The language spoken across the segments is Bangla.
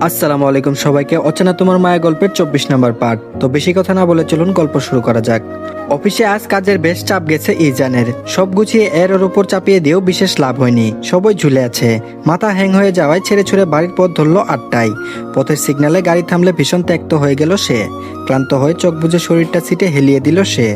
আসসালামু আলাইকুম সবাইকে। অচেনা তোমার মায়া গল্পের চব্বিশ নম্বর পার্ট তো বেশি কথা না বলে চলুন গল্প শুরু করা যাক। অফিসে আজ কাজের বেশ চাপ গেছে ইজানের। সব গুছিয়ে এর ওর উপর চাপিয়ে দিয়েও বিশেষ লাভ হয়নি। সবই ঝুলে আছে। মাথা হ্যাং হয়ে যাওয়ায় ছেড়ে ছুড়ে বাড়ির পথ ধরলো আটটায়। পথের সিগনালে গাড়ি থামলে ভীষণ ত্যক্ত হয়ে গেল সে। ক্লান্ত হয়ে চোখ বুজে শরীরটা সিটে হেলিয়ে দিল সে।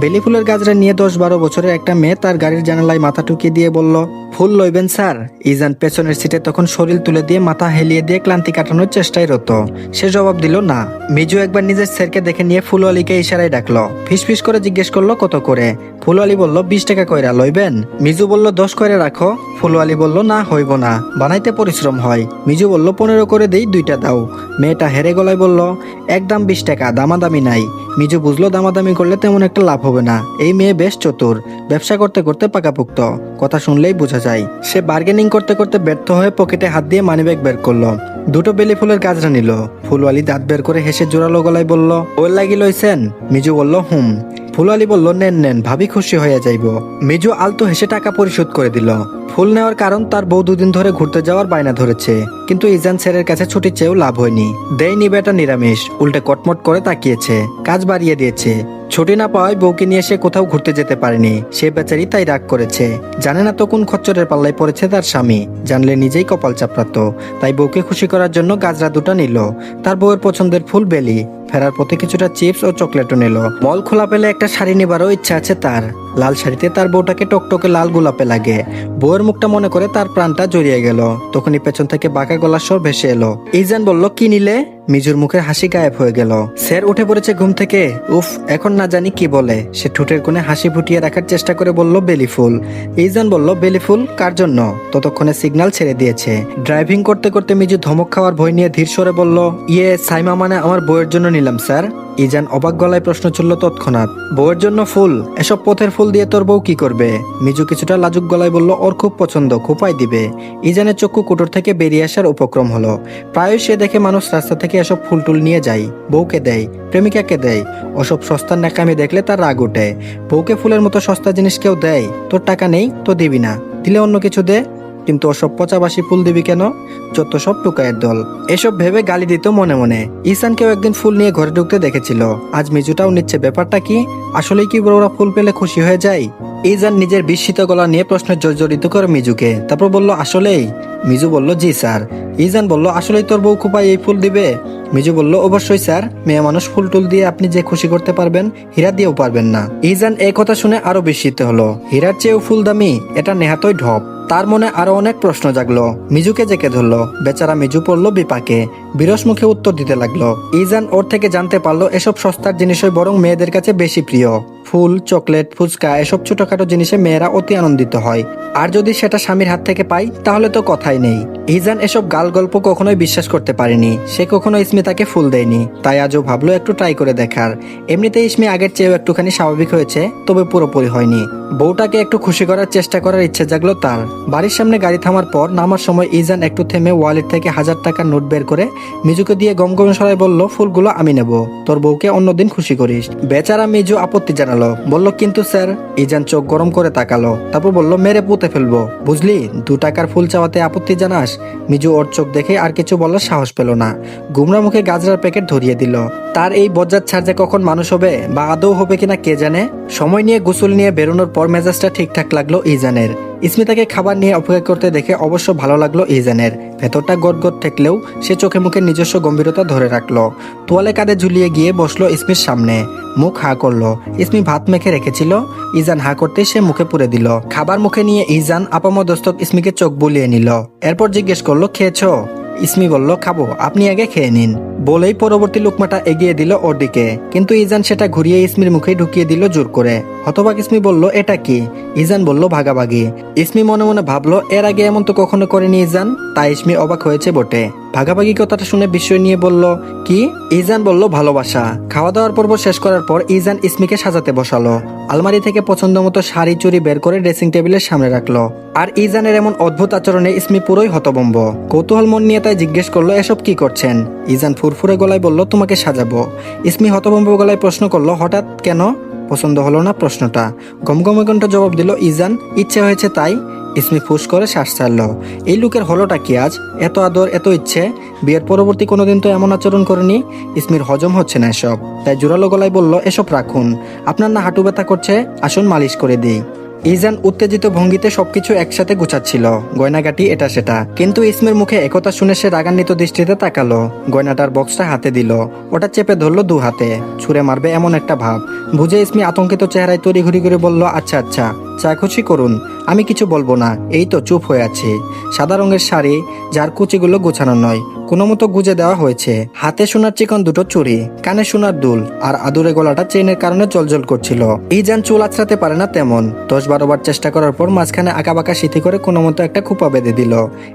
বেলি ফুলের গাছরা নিয়ে দশ বারো বছরের একটা মেয়ে তার গাড়ির জানালায় মাথা টুকিয়ে দিয়ে বলল, ফুল লইবেন স্যার। ইজান পেছনের সিটে তখন শরীর তুলে দিয়ে মাথা হেলিয়ে দিয়ে ক্লান্তি কাটানোর চেষ্টায় রত। সে জবাব দিল, না। মিজু একবার নিজের স্যারকে দেখে নিয়ে ফুলওয়ালিকে ইশারায় ডাকলো। ফিসফিস করে জিজ্ঞেস করল, কত করে? ফুলওয়ালি বলল, বিশ টাকা কইরা লইবেন? মিজু বলল, দশ করে রাখো। ফুলওয়ালি বলল, না, হইব না। বানাইতে পরিশ্রম হয়। মিজু বলল, পনেরো করে দেই, দুইটা দাও। মেয়েটা হেরে গলায় বলল একদম বিশ টাকা, দামাদামি নাই। মিজু বুঝলো, দামাদামি করলে তেমন একটা লাভ হবে না। এই মেয়ে বেশ চতুর। ব্যবসা করতে করতে পাকাপুক্ত। কথা শুনলেই বোঝা যায়। সে বার্গেনিং করতে করতে ব্যর্থ হয়ে পকেটে হাত দিয়ে মানিব্যাগ বের করল। দুটো বেলি ফুলের গাছরা নিল। ফুলওয়ালি দাঁত বের করে হেসে জোরালো গলায় বলল, ওর লাগি লইছেন? মিজু বলল, হুম। ফুলওয়ালি বলল, নেন নেন, ভাবি খুশি হয়ে যাইব। মিজু আলতো হেসে টাকা পরিশোধ করে দিল। ফুল নেওয়ার কারণ তার বউ দুদিন ধরে ঘুরতে যাওয়ার বায়না ধরেছে, কিন্তু ইজান স্যারের কাছে ছুটি চেয়েও লাভ হয়নি। দেয়নি বেটা নিরামিষ, উল্টে কটমট করে তাকিয়েছে, কাজ বাড়িয়ে দিয়েছে। ছুটি না পাওয়ায় বউকে নিয়ে সে কোথাও ঘুরতে যেতে পারেনি, সে বেচারি তাই রাগ করেছে। জানে না তো কোন খচ্চরের পাল্লায় পড়েছে তার স্বামী, জানলে নিজেই কপাল চাপড়াত, তাই বউকে খুশি করার জন্য গাজরা দুটো নিল। তার বউয়ের পছন্দের ফুল বেলি ফেরার পথে কিছুটা চিপস ও চকলেটও নিল। মল খোলা পেলে একটা শাড়ি নেবারও ইচ্ছা আছে তার। লাল শাড়িতে তার বউটাকে টকটকে লাল গোলাপে লাগে। বউয়ের মুখটা মনে করে তার প্রাণটা জড়িয়ে গেল। তখনই পেছন থেকে বাঁকা গলার স্বর ভেসে এলো। ইজান বলল, কি নিলে? মিজুর মুখের হাসি গায়েব হয়ে গেল। স্যার উঠে পড়েছে ঘুম থেকে। উফ, এখন না জানি কি বলে। সে ঠোঁটের কোণে হাসি ফুটিয়ে রাখার চেষ্টা করে বলল, বেলি ফুল। ইজান বলল, বেলি ফুল? কার জন্য? ততক্ষণে সিগন্যাল ছেড়ে দিয়েছে। ড্রাইভিং করতে করতে মিজু ধমক খাওয়ার ভয় নিয়ে ধীর সরে বলল ইয়ে সাইমা মানে আমার বউয়ের জন্য নিলাম, স্যার। ইজান অবাক গলায় প্রশ্ন চলল তৎক্ষণাৎ, বউয়ের জন্য ফুল? এসব পথের ফুল দিয়ে তোর বউ কি করবে? মিজু কিছুটা লাজুক গলায় বলল, ওর খুব পছন্দ খোপাই দিবে। ইজানের চক্ষু কুটোর থেকে বেরিয়ে আসার উপক্রম হলো। প্রায় সে দেখে মানুষ রাস্তা থেকে এসব ফুল টুল নিয়ে যায়, বউকে দেয়, প্রেমিকাকে দেয়। ওসব সস্তার নাকামি দেখলে তার রাগ ওঠে। বউকে ফুলের মতো সস্তা জিনিস কেউ দেয়, তোর টাকা নেই, তো দিবি না। দিলে অন্য কিছু দে। কিন্তু ওসব পচাবাসি ফুল দিবি কেন? যত সব টুকায়ের দল। এসব ভেবে গালি দিত মনে মনে। ইসানকেও একদিন ফুল নিয়ে ঘরে ঢুকতে দেখেছিল। আজ মিজুটাও নিচ্ছে। ব্যাপারটা কি? আসলেই কি বড়রা ফুল পেলে খুশি হয়ে যায়? ইজান নিজের বিস্মিত গলা নিয়ে প্রশ্ন জর্জরিত করে মিজুকে। তারপর বলল, আসলেই। মিজু বলল, জি, স্যার। ইজান বলল, আসলেই তোর বউ খুপাই এই ফুল দিবে? মিজু বলল, অবশ্যই, স্যার। মেয়ে মানুষ ফুল টুল দিয়ে আপনি যে খুশি করতে পারবেন, হীরা দিয়েও পারবেন না। ইজান এই কথা শুনে আরও বিস্মিত হলো। হীরার চেয়েও ফুল দামি এটা নেহাতই ঢপ। তার মনে আরও অনেক প্রশ্ন জাগলো। মিজুকে জেকে ধরলো। বেচারা মিজু পড়ল বিপাকে। বিরস মুখে উত্তর দিতে লাগল। ইজান ওর থেকে জানতে পারল এসব সস্তার জিনিসই বরং মেয়েদের কাছে বেশি প্রিয়। ফুল, চকলেট, ফুচকা, এসব ছোটখাটো জিনিসে মেয়েরা অতি আনন্দিত হয়। আর যদি সেটা স্বামীর হাত থেকে পাই, তাহলে তো কথাই নেই। ইজান এসব গাল গল্প কখনোই বিশ্বাস করতে পারেনি। সে কখনো ইসমিতাকে ফুল দেয়নি। তাই আজও ভাবলো একটু ট্রাই করে দেখার। এমনিতে ইসমি আগের চেয়েও একটুখানি স্বাভাবিক হয়েছে, তবে পুরোপুরি হয়নি। বউটাকে একটু খুশি করার চেষ্টা করার ইচ্ছে জাগলো তার। বাড়ির সামনে গাড়ি থামার পর নামার সময় ইজান একটু থেমে ওয়ালেট থেকে হাজার টাকার নোট বের করে মিজুকে দিয়ে গমগম সরাই বলল, ফুলগুলো আমি নেব। তোর বউকে অন্যদিন খুশি করিস। বেচারা মিজু আপত্তি জানালো। বলল, কিন্তু স্যার ইজান চোখ গরম করে তাকালো। তারপর বলল, মেরে পুঁতে ফেলব। বুঝলি, দু টাকার ফুল চাওয়াতে আপত্তি জানাস? মিজু ওর চোখ দেখে আর কিছু বলার সাহস পেল না। গুমরা মুখে গাজরার প্যাকেট ধরিয়ে দিল। তার এই বজ্জার ছাড় যে কখন মানুষ হবে বা আদৌ হবে কিনা কে জানে? সময় নিয়ে গোসল নিয়ে বেরোনোর পর মেজাজটা ঠিকঠাক লাগল ইজানের। ইসমিতাকে খাবার নিয়ে অপেক্ষা করতে দেখে অবশ্য ভালো লাগল ইজানের। ভেতরটা গদগদ ঠেকলেও সে চোখে মুখে নিজস্ব গম্ভীরতা ধরে রাখল। তোয়ালে কাঁধে ঝুলিয়ে গিয়ে বসল ইসমির সামনে। মুখ হা করল। ইসমি ভাত মেখে রেখেছিল। ইজান হা করতে সে মুখে পুরে দিল। খাবার মুখে নিয়ে ইজান আপামদস্তক ইসমিকে চোখ বুলিয়ে নিল। এরপর জিজ্ঞেস করল, খেয়েছো? ইসমি বলল, খাব, আপনি আগে খেয়ে নিন। বলেই পরবর্তী লোকমাটা এগিয়ে দিল ওর দিকে। কিন্তু ইজান সেটা ঘুরিয়ে ইসমির মুখে ঢুকিয়ে দিল জোর করে। হতবাক ইসমি বলল, এটা কি? ইজান বলল, ভাগাভাগি। ইসমি মনে মনে ভাবলো, এর আগে এমন তো কখনো করেনি ইজান? তাই ইসমি অবাক হয়েছে বটে। ভাগাভাগি কথাটা শুনে বিস্ময় নিয়ে বলল, কি? ইজান বলল, ভালোবাসা। খাওয়া দাওয়ার পর্ব শেষ করার পর ইজান ইসমিকে সাজাতে বসালো। আলমারি থেকে পছন্দ মতো শাড়ি চুরি বের করে ড্রেসিং টেবিলের সামনে রাখল। আর ইজানের এমন অদ্ভুত আচরণে ইসমি পুরোই হতবম্ব কৌতূহল মন নিয়ে তাই জিজ্ঞেস করল, এসব কি করছেন? ইজান ফুরফুরে গলায় বলল, তোমাকে সাজাবো। ইসমি হতবম্ব গলায় প্রশ্ন করল, হঠাৎ কেন? পছন্দ হলো না প্রশ্নটা। গমগমে কণ্ঠ জবাব দিল, ইজান, ইচ্ছে হয়েছে তাই? ইসমি ফুস করে শ্বাস ছাড়ল। এই লোকের হলোটা কি আজ? এত আদর, এত ইচ্ছে? বিয়ের পরবর্তী কোনো দিন তো এমন আচরণ করেনি? ইসমির হজম হচ্ছে না এসব। তাই জোরালো গলায় বলল, এসব রাখুন। আপনার না হাঁটু ব্যথা করছে? আসুন মালিশ করে দিই। ইজান উত্তেজিত ভঙ্গিতে সবকিছু একসাথে গুছাচ্ছিল। গয়নাগাটি এটা সেটা। কিন্তু ইসমের মুখে একথা শুনে সে রাগান্বিত দৃষ্টিতে তাকালো। গয়নাটার বক্সটা হাতে দিল। ওটা চেপে ধরলো দু হাতে। ছুঁড়ে মারবে এমন একটা ভাব। বুঝে ইসমি আতঙ্কিত চেহারায় তৈরি ঘুরি করে বলল আচ্ছা আচ্ছা। চা খুশি করুন। আমি কিছু বলব না, এই তো চুপ হয়ে আছে। সাদা রঙের শাড়ি, যার কুচিগুলো গোছানো নয়। কোনো মতো গুজে দেওয়া হয়েছে। হাতে সোনার চিকন দুটো চুড়ি, কানে সোনার দুল, আর আদুরে গলাটা চেনের কারণে জলজল করছিল। এই ইজান চুল আছড়াতে পারে না তেমন। দশ বারো বার চেষ্টা করার পর মাঝখানে আঁকাবাঁকা সিথি করে কোনো মতো একটা খোপা বেঁধে দিল।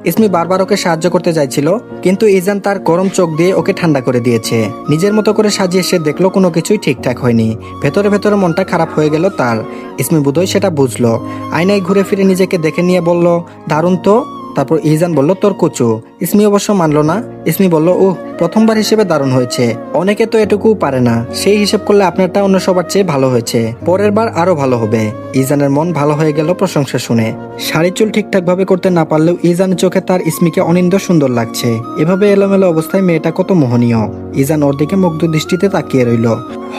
ইসমি বারবার ওকে সাহায্য করতে চাইছিল, কিন্তু ইজান তার গরম চোখ দিয়ে ওকে ঠান্ডা করে দিয়েছে। নিজের মতো করে সাজিয়ে সে দেখল কোনো কিছুই ঠিকঠাক হয়নি। ভেতরে ভেতরে মনটা খারাপ হয়ে গেল তার। ইসমি বুধই সেটা বুঝলো। আয়নায় ঘুরে ফিরে নিজেকে দেখে নিয়ে বলল দারুণ তো। তারপর ইজান বলল তোর কুচু। ইসমি অবশ্য মানলো না। ইসমি বলল ও প্রথমবার হিসেবে দারুণ হয়েছে। অনেকে তো এটুকু পারে না। সেই হিসেব করলে আপনারটা অন্য সবার চেয়ে ভালো হয়েছে। পরের বার আরও ভালো হবে। ইজানের মন ভালো হয়ে গেল প্রশংসা শুনে। শাড়ি চুল ঠিকঠাক ভাবে করতে না পারলেও ইজানের চোখে তার ইসমিকে অনিন্দ সুন্দর লাগছে। এভাবে এলোমেলো অবস্থায় মেয়েটা কত মোহনীয়। ইজান ওর দিকে মুগ্ধ দৃষ্টিতে তাকিয়ে রইল।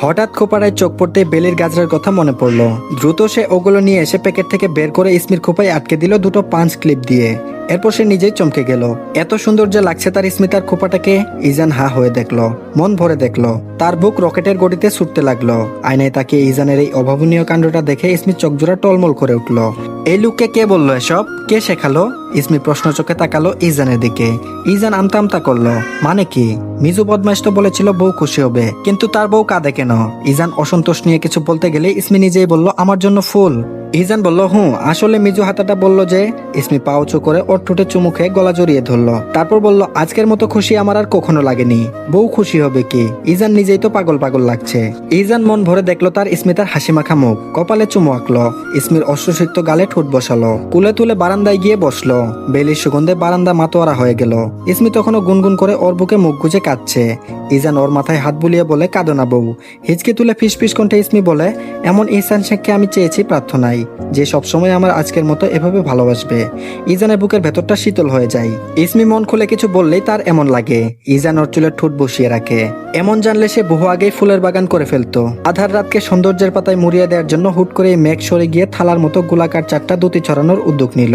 হঠাৎ খোপাড়ায় চোখ পড়তে বেলির গাজরার কথা মনে পড়ল। দ্রুত সে ওগুলো নিয়ে এসে প্যাকেট থেকে বের করে ইসমির খোপায় আটকে দিল দুটো পাঁচ ক্লিপ দিয়ে। এরপর সে নিজেই চমকে গেল। এত সুন্দর যে লাগছে তার স্মিতার খোপাটাকে ইজান হা হয়ে দেখল, মন ভরে দেখল। তার বুক রকেটের গড়িতে ছুটতে লাগল। আয়নায় তাকে ইজানের এই অভাবনীয় কাণ্ডটা দেখে স্মিত চোখজোড়া টলমল করে উঠল। এই লোককে কে বলল এসব? কে শেখালো? ইসমি প্রশ্ন চোখে তাকালো ইজানের দিকে। ইজান আমতা আমতা করল। মানে কি? মিজু বদমাইশ তো বলেছিল বউ খুশি হবে। কিন্তু তার বউ কাঁদে কেন? ইজান অসন্তোষ নিয়ে কিছু বলতে গেলে ইসমি নিজেই বলল, আমার জন্য ফুল। ইজান বলল, হুঁ। আসলে মিজু হাতাটা বলল যে, ইসমি পা উঁচু করে ওর ঠোঁটে চুমু খেয়ে গলা জড়িয়ে ধরলো। তারপর বলল, আজকের মতো খুশি আমার আর কখনো লাগেনি। বউ খুশি হবে কি? ইজান নিজেই তো পাগল পাগল লাগছে। ইজান মন ভরে দেখল তার ইসমিতার হাসি মাখা মুখ। কপালে চুমু আঁকলো। ইসমির অশ্রুসিক্ত গালে ঠোঁট বসালো। কুলে তুলে বারান্দায় গিয়ে বসল। বেলির সুগন্ধে বারান্দা মাতোয়ারা হয়ে গেল। ইসমি তখনও গুনগুন করে ওর বুকে মুখ গুজে কাঁদছে। ইজান ওর মাথায় হাত বুলিয়ে বলে, কাঁদো না বউ। হিচকি তুলে ফিস ফিস কণ্ঠে ইসমি বলে, এমন ইসান শেখকে আমি চেয়েছি প্রার্থনায়, যে সবসময় আমার আজকের মতো এভাবে ভালোবাসবে। ইজানের বুকের ভেতরটা শীতল হয়ে যায়। ইসমি মন খুলে কিছু বললেই তার এমন লাগে। ইজান ওর চুলের ঠোঁট বসিয়ে রাখে। এমন জানলে সে বহু আগেই ফুলের বাগান করে ফেলতো। আধার রাতকে সৌন্দর্যের পাতায় মুড়িয়ে দেওয়ার জন্য হুট করে মেঘ সরে গিয়ে থালার মতো গোলাকার চারটা দুতি ছড়ানোর উদ্যোগ নিল।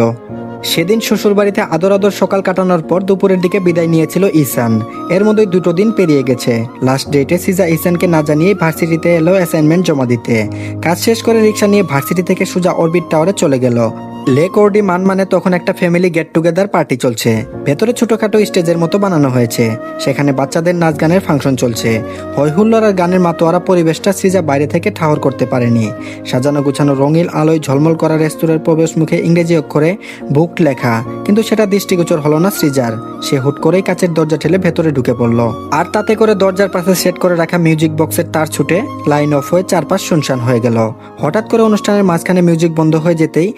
সেদিন শ্বশুরবাড়িতে আদর আদর সকাল কাটানোর পর দুপুরের দিকে বিদায় নিয়েছিল ইসান। এর মধ্যে দুটো দিন পেরিয়ে গেছে। লাস্ট ডেটে সিজা ইসানকে না জানিয়ে ভার্সিটিতে এলো অ্যাসাইনমেন্ট জমা দিতে। কাজ শেষ করে রিক্সা নিয়ে ভার্সিটি থেকে সুজা অরবিট টাওয়ারে চলে গেল। লেক ওর্ডি মান মানে তখন একটা ফ্যামিলি গেট টুগেদার পার্টি চলছে। ভেতরে ছোটখাটো স্টেজের মতো বানানো হয়েছে। সেখানে বাচ্চাদের নাচ গানের ফাংশন চলছে। হইহুল্লোর আর গানের মাতোয়ারা পরিবেশটা সিজা বাইরে থেকে ঠাহর করতে পারেনি। সাজানো গুছানো রঙিন আলোয় ঝলমল করা রেস্তোরাঁর প্রবেশ মুখে ইংরেজি অক্ষরে বুক লেখা। কিন্তু সেটা দৃষ্টিগোচর হলো না সৃজার। সে হুট করেই কাচের দরজা ঠেলে ভেতরে ঢুকে পড়ল। আর তাতে করে দরজার পাশে সেট করে রাখা মিউজিক বক্সের তার ছুটে লাইন অফ হয়ে চারপাশ শুনশান হয়ে গেল। হঠাৎ করে অনুষ্ঠানের মাঝখানে মিউজিক বন্ধ হয়ে যেতেই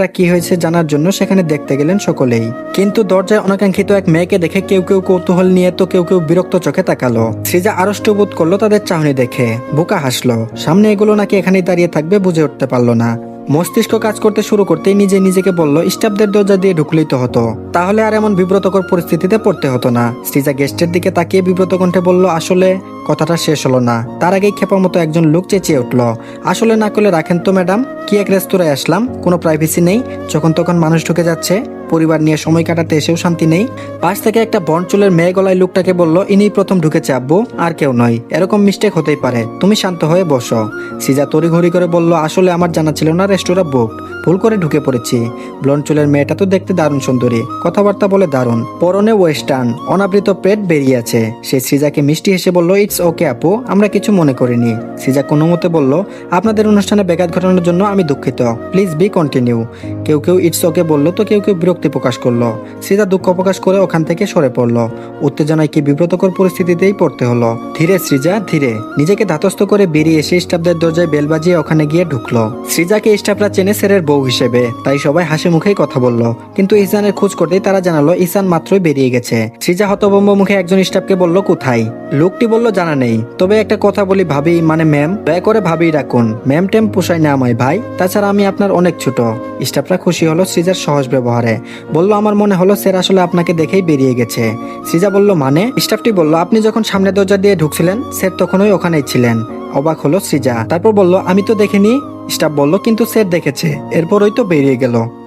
গেস্টরা কি হয়েছে জানার জন্য সেখানে দেখতে গেলেন সকলেই। কিন্তু দরজায় অনাকাঙ্ক্ষিত এক মেয়েকে দেখে কেউ কেউ কৌতূহল নিয়ে তো কেউ কেউ বিরক্ত চোখে তাকালো। সৃজা আড়ষ্ট বোধ করল তাদের চাহনি দেখে। বোকা হাসলো। সামনে এগুলো নাকি এখানেই দাঁড়িয়ে থাকবে বুঝে উঠতে পারল না। মস্তিষ্ক কাজ করতে শুরু করতেই নিজে নিজেকে বলল, স্টাফদের দরজা দিয়ে ঢুকলেই তো হতো। তাহলে আর এমন বিব্রতকর পরিস্থিতিতে পড়তে হতো না। সৃজা গেস্টের দিকে তাকিয়ে বিব্রত কণ্ঠে বলল, আসলে কথাটা শেষ হলো না। তার আগেই খেপার মতো একজন লোক চেঁচিয়ে উঠল। আসলে না করলে রাখেন তো, ম্যাডাম। কি এক রেস্তোরাঁয় আসলাম, কোনো প্রাইভেসি নেই। যখন তখন মানুষ ঢুকে যাচ্ছে, পরিবার নিয়ে সময় কাটাতে এসেও শান্তি নেই। পাশ থেকে একটা বন চুলের মেয়ে গলায় লোকটাকে বলল ইনি প্রথম ঢুকেছে, আব্বু। আর কেউ নয়। এরকম মিস্টেক হতেই পারে। তুমি শান্ত হয়ে বসো। সিজা তড়িঘড়ি করে বলল, আসলে আমার জানা ছিল না রেস্টুরেন্ট বুক ভুল করে ঢুকে পড়েছি। ব্লন্ড চুলের মেয়েটা তো দেখতে দারুণ সুন্দরী। কথাবার্তা বলে দারুণ। পরনে ওয়েস্টার্ন, অনাবৃত পেট বেরিয়ে আছে। সে সৃজাকে মিষ্টি হেসে বলল ইটস ওকে আপু, আমরা কিছু মনে করিনি। সৃজা কোনো মতে বলল, আপনাদের অনুষ্ঠানে ব্যাঘাত ঘটানোর জন্য আমি দুঃখিত। প্লিজ বি কন্টিনিউ কেউ কেউ ইটস ওকে বলল, তো কেউ কেউ বিরক্তি প্রকাশ করল। সীতা দুঃখ প্রকাশ করে ওখান থেকে সরে পড়ল। উত্তেজনায় কি বিব্রতকর পরিস্থিতিতেই পড়তে হলো। ধীরে সৃজা, ধীরে। নিজেকে ধাতস্থ করে বেরিয়ে এসে স্টাফদের দরজায় বেল বাজিয়ে ওখানে গিয়ে ঢুকলো। সৃজাকে স্টাফরা চেনে সেরের বউ হিসেবে। তাই সবাই হাসি মুখেই কথা বলল। কিন্তু ইসানের খোঁজ করতেই তারা জানালো, ইসান মাত্রই বেরিয়ে গেছে। সৃজা হতবম্ব মুখে একজন স্টাফকে বলল, কোথায়? লোকটি বলল, জানা নেই। তবে একটা কথা বলি ভাবি মানে ম্যাম, দয়া করে ভাবি রাখুন। ম্যাম টেম পোষায় না আমায়, ভাই। তাছাড়া আমি আপনার অনেক ছোট। স্টাফরা খুশি হলো সৃজার সহজ ব্যবহারে। বলল, আমার মনে হলো স্যার আসলে আপনাকে দেখেই বেরিয়ে গেছে। সৃজা বলল মানে? স্টাফটি বলল, আপনি যখন সামনে দরজা দিয়ে ঢুকছিলেন, স্যার তখনই ওখানেই ছিলেন। অবাক হলো সৃজা। তারপর বলল, আমি তো দেখিনি। স্টাফ বলল, কিন্তু স্যার দেখেছে। এরপরই তো বেরিয়ে গেল।